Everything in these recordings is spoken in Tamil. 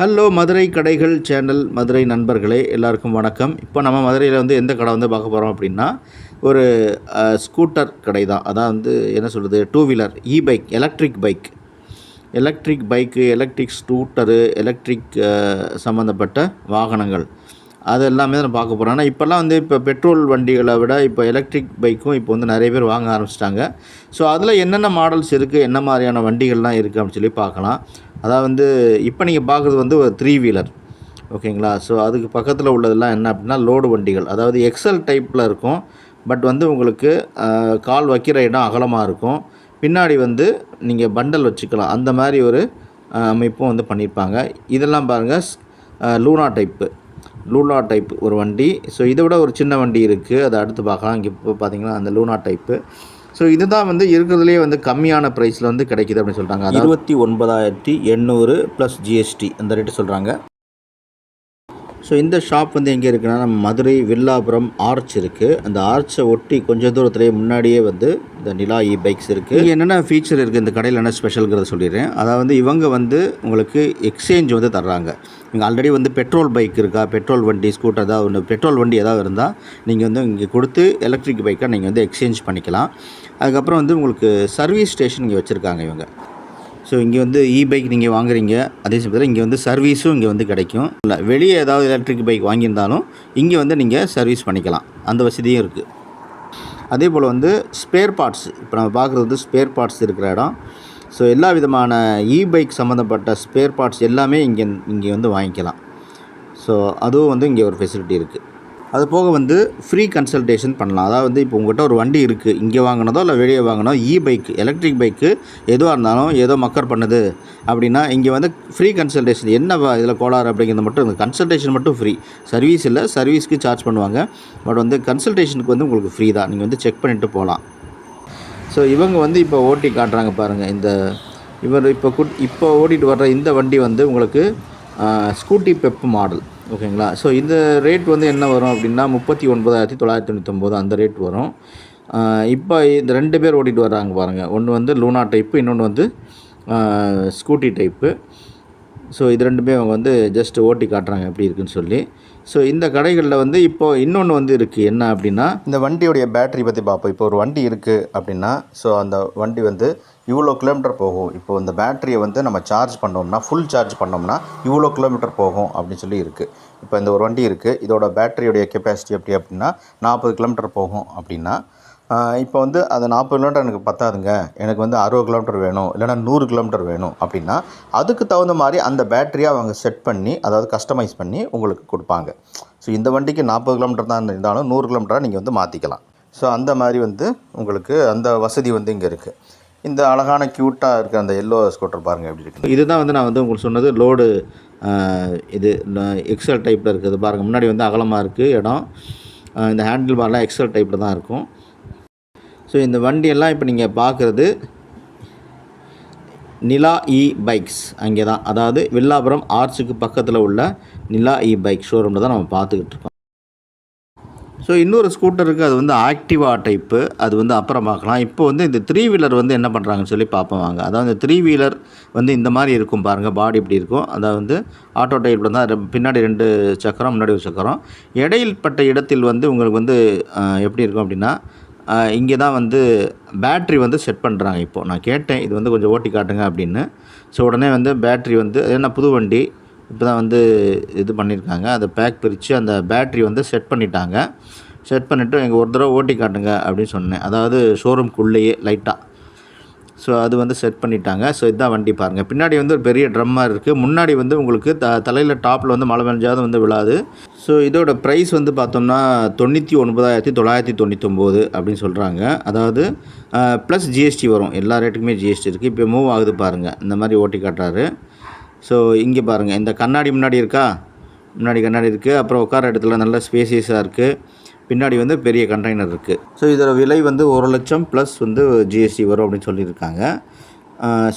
ஹலோ மதுரை கடைகள் சேனல் மதுரை நண்பர்களே எல்லாருக்கும் வணக்கம். இப்போ நம்ம மதுரையில் வந்து எந்த கடை வந்து பார்க்க போகிறோம் அப்படின்னா ஒரு ஸ்கூட்டர் கடை தான் அதான் வந்து என்ன சொல்கிறது two wheeler e bike electric bike electric bike electric scooter electric சம்மந்தப்பட்ட வாகனங்கள். அது எல்லாமே தான் பார்க்க போகிறோம் ஆனால் இப்போல்லாம் வந்து இப்போ பெட்ரோல் வண்டிகளை விட இப்போ எலக்ட்ரிக் பைக்கும் இப்போ வந்து நிறைய பேர் வாங்க ஆரம்பிச்சிட்டாங்க. ஸோ அதில் என்னென்ன மாடல்ஸ் இருக்குது என்ன மாதிரியான வண்டிகள்லாம் இருக்குது அப்படின்னு சொல்லி பார்க்கலாம். அதாவது வந்து இப்போ நீங்கள் பார்க்குறது வந்து ஒரு த்ரீ வீலர் ஓகேங்களா? ஸோ அதுக்கு பக்கத்தில் உள்ளதெல்லாம் என்ன அப்படின்னா லோடு வண்டிகள். அதாவது எக்ஸல் டைப்பில் இருக்கும். பட் வந்து உங்களுக்கு கால் வைக்கிற இடம் அகலமாக இருக்கும். பின்னாடி வந்து நீங்கள் பண்டல் வச்சுக்கலாம். அந்த மாதிரி ஒரு அமைப்பும் வந்து பண்ணியிருப்பாங்க. இதெல்லாம் பாருங்கள் லூனா டைப்பு லூனா டைப் ஒரு வண்டி. ஸோ இதை விட ஒரு சின்ன வண்டி இருக்குது அதை அடுத்து பார்க்கலாம். இங்கே இப்போ பார்த்தீங்கன்னா அந்த லூனா டைப்பு ஸோ இதுதான் வந்து இருக்கிறதுலேயே வந்து கம்மியான ப்ரைஸில் வந்து கிடைக்கிது அப்படின்னு சொல்கிறாங்க இருபத்தி ஒன்பதாயிரத்தி எண்ணூறு ப்ளஸ் ஜிஎஸ்டி அந்த ரேட்டு சொல்கிறாங்க ஸோ இந்த ஷாப் வந்து எங்கே இருக்குன்னா நம்ம மதுரை வில்லாபுரம் ஆர்ச் இருக்குது அந்த ஆர்ச்சை ஒட்டி கொஞ்சம் தூரத்துலேயே முன்னாடியே வந்து இந்த நிலா இ பைக்ஸ் இருக்குது இங்கே என்னென்ன ஃபீச்சர் இருக்குது இந்த கடையில் என்ன ஸ்பெஷல்ங்கிறத சொல்லிடுறேன். அதாவது இவங்க வந்து உங்களுக்கு எக்ஸ்சேஞ்ச் வந்து தர்றாங்க. இங்கே ஆல்ரெடி வந்து பெட்ரோல் பைக் இருக்கா? பெட்ரோல் வண்டி ஸ்கூட்டர் ஏதாவது ஒன்று பெட்ரோல் வண்டி ஏதாவது இருந்தால் நீங்கள் வந்து இங்கே கொடுத்து எலக்ட்ரிக் பைக்காக நீங்கள் வந்து எக்ஸ்சேஞ்ச் பண்ணிக்கலாம். அதுக்கப்புறம் வந்து உங்களுக்கு சர்வீஸ் ஸ்டேஷன் இங்கே வச்சுருக்காங்க இவங்க. ஸோ இங்கே வந்து இ பைக் நீங்கள் வாங்குறீங்க. அதே சமயத்தில் இங்கே வந்து சர்வீஸும் இங்கே வந்து கிடைக்கும். இல்லை வெளியே ஏதாவது எலக்ட்ரிக் பைக் வாங்கியிருந்தாலும் இங்கே வந்து நீங்கள் சர்வீஸ் பண்ணிக்கலாம். அந்த வசதியும் இருக்குது அதே போல் வந்து ஸ்பேர் பார்ட்ஸ் இப்போ நம்ம பார்க்குறது வந்து ஸ்பேர் பார்ட்ஸ் இருக்கிற இடம். ஸோ எல்லா விதமான இ பைக் சம்மந்தப்பட்ட ஸ்பேர் பார்ட்ஸ் எல்லாமே இங்கே இங்கே வந்து வாங்கிக்கலாம். ஸோ அதுவும் வந்து இங்கே ஒரு ஃபெசிலிட்டி இருக்குது அது போக வந்து ஃப்ரீ கன்சல்டேஷன் பண்ணலாம். அதாவது வந்து இப்போ உங்கள்கிட்ட ஒரு வண்டி இருக்குது இங்கே வாங்கினதோ இல்லை வெளியே வாங்கினோ இ பைக் எலக்ட்ரிக் பைக்கு எதுவாக இருந்தாலும் ஏதோ மக்கர் பண்ணுது அப்படின்னா இங்கே வந்து ஃப்ரீ கன்சல்டேஷன் என்ன இதில் கோளாறு அப்படிங்கிறது மட்டும் இந்த கன்சல்டேஷன் மட்டும் ஃப்ரீ சர்வீஸ் இல்லை சர்வீஸ்க்கு சார்ஜ் பண்ணுவாங்க. பட் வந்து கன்சல்டேஷனுக்கு வந்து உங்களுக்கு ஃப்ரீ தான். நீங்கள் வந்து செக் பண்ணிவிட்டு போகலாம். ஸோ இவங்க வந்து இப்போ ஓட்டி காட்டுறாங்க பாருங்கள் இந்த இவர் இப்போ குட் இப்போ ஓட்டிகிட்டு வர்ற இந்த வண்டி வந்து உங்களுக்கு ஸ்கூட்டி பெப் மாடல் ஓகேங்களா? ஸோ இந்த ரேட் வந்து என்ன வரும் அப்படின்னா முப்பத்தி ஒன்பதாயிரத்தி தொள்ளாயிரத்தி தொண்ணூத்தொம்பது அந்த ரேட் வரும். இப்போ இந்த ரெண்டு பேர் ஓட்டிகிட்டு வர்றாங்க பாருங்கள் ஒன்று வந்து லூனா டைப்பு இன்னொன்று வந்து ஸ்கூட்டி டைப்பு ஸோ இது ரெண்டுமே அவங்க வந்து ஜஸ்ட் ஓட்டி காட்டுறாங்க எப்படி இருக்குன்னு சொல்லி. ஸோ இந்த கடைகளில் வந்து இப்போது இன்னொன்று வந்து இருக்குது என்ன அப்படின்னா இந்த வண்டியோடைய பேட்டரி பற்றி பார்ப்போம். இப்போ ஒரு வண்டி இருக்குது அப்படின்னா ஸோ அந்த வண்டி வந்து இவ்வளோ கிலோமீட்டர் போகும். இப்போ இந்த பேட்டரியை வந்து நம்ம சார்ஜ் பண்ணோம்னா ஃபுல் சார்ஜ் பண்ணோம்னா இவ்வளோ கிலோமீட்டர் போகும் அப்படின்னு சொல்லி இருக்குது இப்போ இந்த ஒரு வண்டி இருக்குது இதோட பேட்டரியோடைய கெப்பாசிட்டி எப்படி அப்படின்னா நாற்பது கிலோமீட்டர் போகும் அப்படின்னா இப்போ வந்து அந்த நாற்பது கிலோமீட்டர் எனக்கு பத்தாதுங்க. எனக்கு வந்து அறுபது கிலோமீட்டர் வேணும் இல்லைனா நூறு கிலோமீட்டர் வேணும் அப்படின்னா அதுக்கு தகுந்த மாதிரி அந்த பேட்டரியை அவங்க செட் பண்ணி அதாவது கஸ்டமைஸ் பண்ணி உங்களுக்கு கொடுப்பாங்க. ஸோ இந்த வண்டிக்கு நாற்பது கிலோமீட்டர் தான் இருந்தாலும் நூறு கிலோமீட்டராக நீங்கள் வந்து மாற்றிக்கலாம் ஸோ அந்த மாதிரி வந்து உங்களுக்கு அந்த வசதி வந்து இங்கே இருக்குது இந்த அழகான க்யூட்டாக இருக்க அந்த எல்லோ ஸ்கூட்டர் பாருங்கள் எப்படி இருக்குது இதுதான் வந்து நான் வந்து உங்களுக்கு சொன்னது லோடு இது எக்ஸல் டைப்பில் இருக்குது பாருங்கள் முன்னாடி வந்து அகலமாக இருக்குது இடம். இந்த ஹேண்டில் பார்லாம் எக்ஸல் டைப்பில் தான் இருக்கும். ஸோ இந்த வண்டியெல்லாம் இப்போ நீங்கள் பார்க்குறது நிலா e இ பைக்ஸ் அங்கே தான் அதாவது வில்லாபுரம் ஆர்ச்சுக்கு பக்கத்தில் உள்ள நிலா இ பைக் ஷோரூமில் தான் நம்ம பார்த்துக்கிட்டு இருக்கோம். ஸோ இன்னொரு ஸ்கூட்டர் இருக்குது அது வந்து ஆக்டிவா டைப்பு அது வந்து அப்புறம் பார்க்கலாம் இப்போ வந்து இந்த த்ரீ வீலர் வந்து என்ன பண்ணுறாங்கன்னு சொல்லி பார்ப்போம் வாங்க. அதாவது இந்த த்ரீ வீலர் வந்து இந்த மாதிரி இருக்கும் பாருங்கள் பாடி இப்படி இருக்கும். அதாவது வந்து ஆட்டோ டைப்பில் தான் பின்னாடி ரெண்டு சக்கரம் முன்னாடி ஒரு சக்கரம். இடையில்பட்ட இடத்தில் வந்து உங்களுக்கு வந்து எப்படி இருக்கும் அப்படின்னா இங்கே தான் வந்து பேட்ரி வந்து செட் பண்ணுறாங்க இப்போது நான் கேட்டேன் இது வந்து கொஞ்சம் ஓட்டி காட்டுங்க அப்படின்னு. ஸோ உடனே வந்து பேட்ரி வந்து ஏன்னா என்ன புது வண்டி? இப்போ தான் வந்து இது பண்ணியிருக்காங்க. அதை பேக் பிரித்து அந்த பேட்ரி வந்து செட் பண்ணிட்டாங்க. செட் பண்ணிவிட்டு எங்கள் ஒரு தடவை ஓட்டி காட்டுங்க அப்படின்னு சொன்னேன். அதாவது ஷோரூம்குள்ளேயே லைட்டாக ஸோ அது வந்து செட் பண்ணிட்டாங்க. ஸோ இதுதான் வண்டி பாருங்கள் பின்னாடி வந்து ஒரு பெரிய ட்ரம்மாக இருக்குது முன்னாடி வந்து உங்களுக்கு த தலையில் டாப்பில் வந்து மழை பெஞ்சாவது வந்து விழாது. ஸோ இதோட ப்ரைஸ் வந்து பார்த்தோம்னா தொண்ணூற்றி ஒன்பதாயிரத்தி தொள்ளாயிரத்தி தொண்ணூற்றொம்போது அப்படின்னு சொல்கிறாங்க அதாவது ப்ளஸ் ஜிஎஸ்டி வரும். எல்லா ரேட்டுக்குமே ஜிஎஸ்டி இருக்குது இப்போ மூவ் ஆகுது பாருங்கள் இந்த மாதிரி ஓட்டி காட்டுறாரு. ஸோ இங்கே பாருங்கள் இந்த கண்ணாடி முன்னாடி இருக்கா? முன்னாடி கண்ணாடி இருக்குது அப்புறம் உட்கார இடத்துல நல்ல ஸ்பேசியஸாக இருக்குது பின்னாடி வந்து பெரிய கண்டெய்னர் இருக்குது ஸோ இதோட விலை வந்து ஒரு லட்சம் ப்ளஸ் வந்து ஜிஎஸ்டி வரும் அப்படின்னு சொல்லியிருக்காங்க.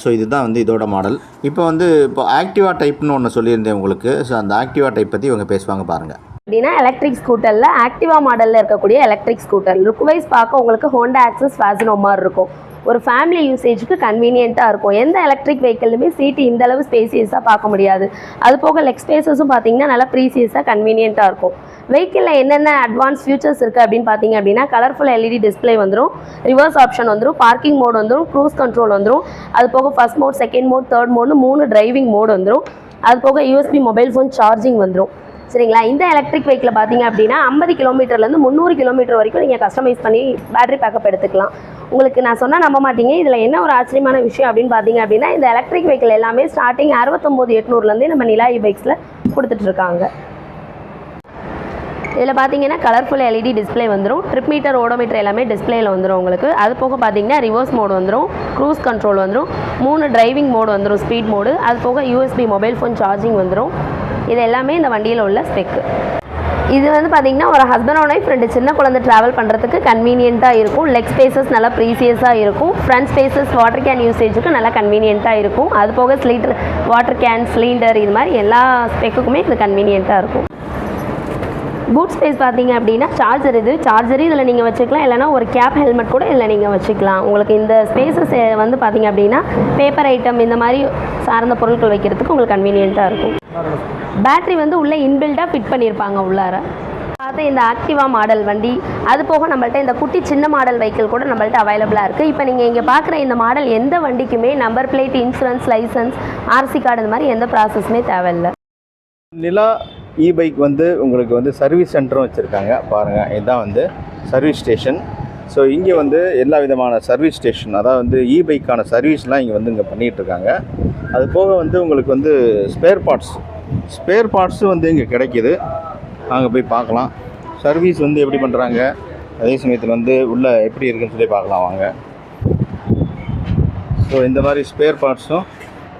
ஸோ இதுதான் வந்து இதோட மாடல் இப்போ வந்து இப்போ ஆக்டிவா டைப்னு ஒன்று சொல்லியிருந்தேன் உங்களுக்கு. ஸோ அந்த ஆக்டிவா டைப் பற்றி இவங்க பேசுவாங்க பாருங்கள் அப்படின்னா எலக்ட்ரிக் ஸ்கூட்டரில் ஆக்டிவா மாடலில் இருக்கக்கூடிய எலக்ட்ரிக் ஸ்கூட்டர் லுக் வைஸ் பார்க்க உங்களுக்கு ஹோண்டா ஆக்சஸ் ஃபேஷனோ மாதிரி இருக்கும். ஒரு ஃபேமிலி யூசேஜுக்கு கன்வீனியண்ட்டாக இருக்கும். எந்த எலக்ட்ரிக் வெஹிக்கிளுமே சீட்டு இந்த அளவு ஸ்பேசியஸாக பார்க்க முடியாது. அது போக லெக் ஸ்பேசஸும் பார்த்தீங்கன்னா நல்லா ப்ரீசியஸாக கன்வீனியண்ட்டாக இருக்கும். வெஹிக்கிளில் என்னென்ன அட்வான்ஸ் ஃபியூச்சர்ஸ் இருக்குது அப்படின்னு பார்த்தீங்க அப்படின்னா கலர்ஃபுல் எல்இடி டிஸ்ப்ளே வந்துடும் ரிவர்ஸ் ஆப்ஷன் வந்துடும் பார்க்கிங் மோட் வந்துடும் க்ரூஸ் கண்ட்ரோல் வந்துடும் அது போக first mode second mode third மோட்னு மூணு டிரைவிங் மோட் வந்துடும் அது போக யூஎஸ்பி மொபைல் ஃபோன் சார்ஜிங் வந்துடும் சரிங்களா? இந்த எலக்ட்ரிக் வெஹிக்கில் பார்த்தீங்க அப்படின்னா ஐம்பது கிலோமீட்டர்லேருந்து முந்நூறு கிலோமீட்டர் வரைக்கும் நீங்கள் கஸ்டமைஸ் பண்ணி பேட்டரி பேக்கப் எடுத்துக்கலாம். உங்களுக்கு நான் சொன்னால் நம்ப மாட்டீங்க. இதில் என்ன ஒரு ஆச்சரியமான விஷயம் அப்படின்னு பார்த்தீங்க அப்படின்னா இந்த எலக்ட்ரிக் வெஹிக்கிள் எல்லாமே ஸ்டார்டிங் அறுபத்தொம்போது எட்நூறுலேருந்தே நம்ம நிலாயி பைக்ஸில் கொடுத்துட்ருக்காங்க இதில் பார்த்தீங்கன்னா கலர்ஃபுல் எல்இடி டிஸ்ப்ளே வந்துடும் ட்ரிப் மீட்டர் ஓடோமீட்டர் எல்லாமே டிஸ்ப்ளேயில் வந்துடும் உங்களுக்கு. அது போக பார்த்தீங்கன்னா ரிவர்ஸ் மோடு வந்துடும் க்ரூஸ் கண்ட்ரோல் வந்துடும் மூணு டிரைவிங் மோடு வந்துடும் ஸ்பீட் மோடு அது போக யூஎஸ்பி மொபைல் ஃபோன் சார்ஜிங் வந்துடும் இது எல்லாமே இந்த வண்டியில் உள்ள ஸ்பெக்கு இது வந்து பார்த்தீங்கன்னா ஒரு ஹஸ்பண்ட் அண்ட் ஒய்ஃப் ரெண்டு சின்ன குழந்தை ட்ராவல் பண்ணுறதுக்கு கன்வீனியண்ட்டாக இருக்கும். லெக் ஸ்பேசஸ் நல்லா ப்ரீசியஸாக இருக்கும். ஃப்ரண்ட் ஸ்பேசஸ் வாட்டர் கேன் யூசேஜுக்கு நல்லா கன்வீனியண்ட்டாக இருக்கும். அது போக ஸ்லீட்டர் வாட்டர் கேன் சிலிண்டர் இது மாதிரி எல்லா ஸ்பெக்குக்குமே இது கன்வீனியண்ட்டாக இருக்கும். பூட் ஸ்பேஸ் பார்த்தீங்க அப்படின்னா சார்ஜர் இது. சார்ஜர் இதில் நீங்கள் வச்சுக்கலாம். இல்லைனா ஒரு கேப் ஹெல்மெட் கூட இதில் நீங்கள் வச்சுக்கலாம். உங்களுக்கு இந்த ஸ்பேசஸ் வந்து பார்த்தீங்க அப்படின்னா பேப்பர் ஐட்டம் இந்த மாதிரி சார்ந்த பொருட்கள் வைக்கிறதுக்கு உங்களுக்கு கன்வீனியண்ட்டாக இருக்கும். பேட்ரி வந்து உள்ளே இன்பில்டாக ஃபிட் பண்ணியிருப்பாங்க உள்ளார. பார்த்து இந்த ஆக்டிவா மாடல் வண்டி அது போக நம்மள்ட்ட இந்த குட்டி சின்ன மாடல் வெஹிக்கிள் கூட நம்மள்ட்ட அவைலபிளாக இருக்குது இப்போ நீங்கள் இங்கே பார்க்குற இந்த மாடல் எந்த வண்டிக்குமே number plate insurance licence RC card இந்த மாதிரி எந்த ப்ராசஸுமே தேவையில்லை. நிலா இ பைக் வந்து உங்களுக்கு வந்து சர்வீஸ் சென்டரும் வச்சுருக்காங்க. பாருங்கள் இதுதான் வந்து சர்வீஸ் ஸ்டேஷன் ஸோ இங்கே வந்து எல்லா விதமான சர்வீஸ் ஸ்டேஷன் அதாவது வந்து இ பைக்கான சர்வீஸ்லாம் இங்கே வந்து இங்கே பண்ணிகிட்ருக்காங்க அது போக வந்து உங்களுக்கு வந்து ஸ்பேர் பார்ட்ஸ் ஸ்பேர் பார்ட்ஸும் வந்து இங்கே கிடைக்கிது. அங்கே போய் பார்க்கலாம். சர்வீஸ் வந்து எப்படி பண்ணுறாங்க அதே சமயத்தில் வந்து உள்ளே எப்படி இருக்குன்னு சொல்லி பார்க்கலாம் வாங்க. ஸோ இந்த மாதிரி ஸ்பேர் பார்ட்ஸும்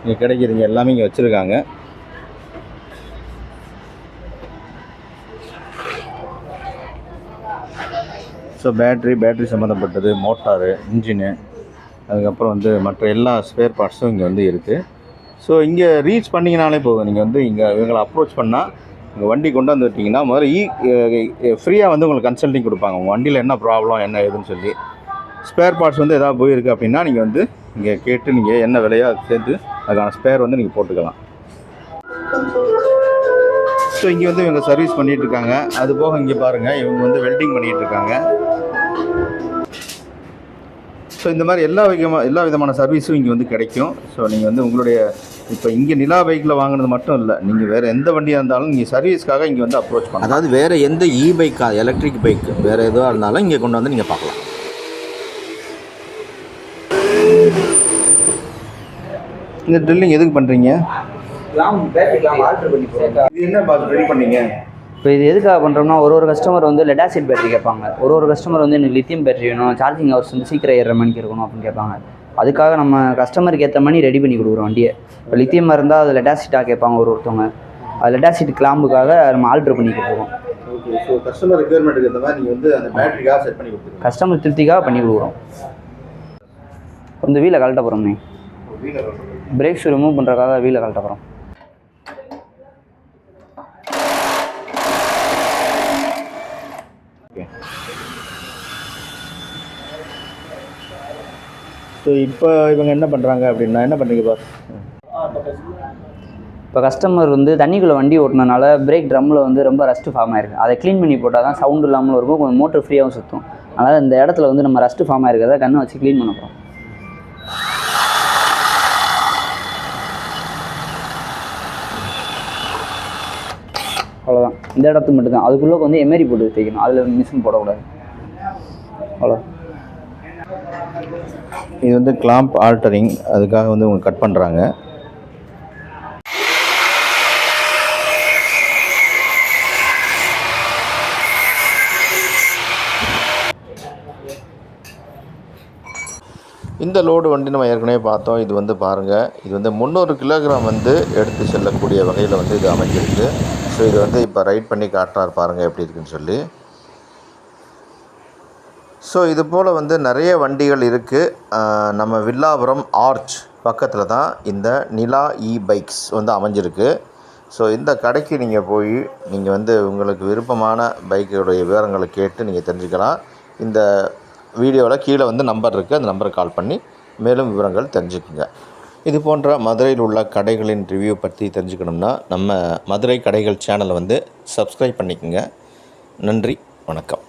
இங்கே கிடைக்கிதுங்க எல்லாமே இங்கே வச்சுருக்காங்க. ஸோ பேட்ரி பேட்ரி சம்மந்தப்பட்டது மோட்டாரு இன்ஜினு அதுக்கப்புறம் வந்து மற்ற எல்லா ஸ்பேர் பார்ட்ஸும் இங்கே வந்து இருக்குது ஸோ இங்கே ரீச் பண்ணிங்கனாலே போதும். நீங்கள் வந்து இங்கே இவங்களை அப்ரோச் பண்ணால் உங்கள் வண்டி கொண்டு வந்துட்டிங்கன்னா முதல்ல e, e, e, ஈ ஃப்ரீயாக வந்து உங்களுக்கு கன்சல்டிங் கொடுப்பாங்க. உங்கள் வண்டியில் என்ன ப்ராப்ளம் என்ன ஏதுன்னு சொல்லி. ஸ்பேர் பார்ட்ஸ் வந்து எதாவது போயிருக்கு அப்படின்னா நீங்கள் வந்து இங்கே கேட்டு நீங்கள் என்ன விலையோ சேர்த்து அதுக்கான ஸ்பேர் வந்து நீங்கள் போட்டுக்கலாம். ஸோ இங்கே வந்து இவங்க சர்வீஸ் பண்ணிகிட்டு இருக்காங்க. அது போக இங்கே பாருங்கள் இவங்க வந்து வெல்டிங் பண்ணிகிட்டு இருக்காங்க. ஸோ இந்த மாதிரி எல்லா விதமான எல்லா விதமான சர்வீஸும் இங்கே வந்து கிடைக்கும். ஸோ நீங்கள் வந்து உங்களுடைய இப்போ இங்கே நிலா பைக்கில் வாங்குனது மட்டும் இல்லை. நீங்கள் வேறு எந்த வண்டியாக இருந்தாலும் நீங்கள் சர்வீஸ்க்காக இங்கே வந்து அப்ரோச் பண்ணலாம். அதாவது வேறு எந்த இ பைக்கா எலக்ட்ரிக் பைக் வேறு எதுவாக இருந்தாலும் இங்கே கொண்டு வந்து நீங்கள் பார்க்கலாம். இந்த ட்ரில்லிங் எதுக்கு பண்ணுறீங்க இது என்ன ரெடி பண்ணீங்க? இப்போ இது எதுக்காக பண்ணுறோம்னா ஒரு ஒரு கஸ்டமர் வந்து லெட் ஆசிட் பேட்டரி கேட்பாங்க. ஒரு ஒரு கஸ்டமர் வந்து எனக்கு லித்தியம் பேட்டரி வேணும் சார்ஜிங் ஹவர்ஸ் வந்து சீக்கிரம் ஏறுற மணிக்கு இருக்கணும் அப்படின்னு கேட்பாங்க. அதுக்காக நம்ம கஸ்டமருக்கு ஏற்ற மாதிரி ரெடி பண்ணி கொடுக்குறோம் வண்டியை. இப்போ லித்தியம் இருந்தால் அது லெட் ஆசிட்டாக கேட்பாங்க ஒரு ஒருத்தவங்க. அது லெட் ஆசிட் கிளாம்புக்காக நம்ம ஆல்ட்ரு பண்ணி கொடுக்குறோம் கஸ்டமர் ரெக்குயர்மெண்ட்டுக்கு இந்த மாதிரி நீங்கள் வந்து அந்த பேட்டரிக்காக செட் பண்ணி கொடுத்துருங்க. கஸ்டமர் திருப்திக்காக பண்ணி கொடுக்குறோம். இந்த வீலை கழட்ட போகிறோம் நீ. பிரேக் ஷூ ரிமூவ் பண்ணுறதுக்காக வீலை கழட்ட போகிறோம் ஸோ இப்போ இவங்க என்ன பண்ணுறாங்க அப்படின்னா என்ன பண்ணுறீங்க பாஸ் இப்போ கஸ்டமர் வந்து தண்ணிக்குள்ளே வண்டி ஓட்டினனால பிரேக் ட்ரம்மில் வந்து ரொம்ப ரஸ்ட் ஃபார்ம் ஆயிருக்கு. அதை க்ளீன் பண்ணி போட்டால் தான் சவுண்ட் இல்லாமல் இருக்கும் கொஞ்சம் மோட்டர் ஃப்ரீயாகவும் சுற்றும் அதனால் இந்த இடத்துல வந்து நம்ம ரஸ்ட் ஃபார்ம் ஆயிருக்கிறத கண்ணை வச்சு க்ளீன் பண்ண போகிறோம் அவ்வளோதான் இந்த இடத்துக்கு மட்டும்தான். அதுக்குள்ளே வந்து எமரி போட்டு தேய்க்கணும். அதில் மிஷின் போடக்கூடாது. அவ்வளோ இது வந்து கிளாம்ப் ஆல்டரிங் அதுக்காக வந்து அவங்க கட் பண்ணுறாங்க இந்த லோடு வண்டி நம்ம ஏற்கனவே பார்த்தோம். இது வந்து பாருங்கள் இது வந்து முந்நூறு கிலோகிராம் வந்து எடுத்து செல்லக்கூடிய வகையில் வந்து இது அமைஞ்சிருக்கு. ஸோ இது வந்து இப்போ ரைட் பண்ணி காட்டுறாரு பாருங்கள் எப்படி இருக்குன்னு சொல்லி. ஸோ இது போல் வந்து நிறைய வண்டிகள் இருக்குது நம்ம வில்லாபுரம் ஆர்ச் பக்கத்தில் தான் இந்த நிலா இ பைக்ஸ் வந்து அமைஞ்சிருக்கு. ஸோ இந்த கடைக்கு நீங்கள் போய் நீங்கள் வந்து உங்களுக்கு விருப்பமான பைக்குடைய விவரங்களை கேட்டு நீங்கள் தெரிஞ்சுக்கலாம். இந்த வீடியோவில் கீழே வந்து நம்பர் இருக்குது அந்த நம்பருக்கு கால் பண்ணி மேலும் விவரங்கள் தெரிஞ்சுக்குங்க. இது போன்ற மதுரையில் உள்ள கடைகளின் ரிவ்யூ பற்றி தெரிஞ்சுக்கணும்னா நம்ம மதுரை கடைகள் சேனலை வந்து சப்ஸ்கிரைப் பண்ணிக்கோங்க. நன்றி வணக்கம்.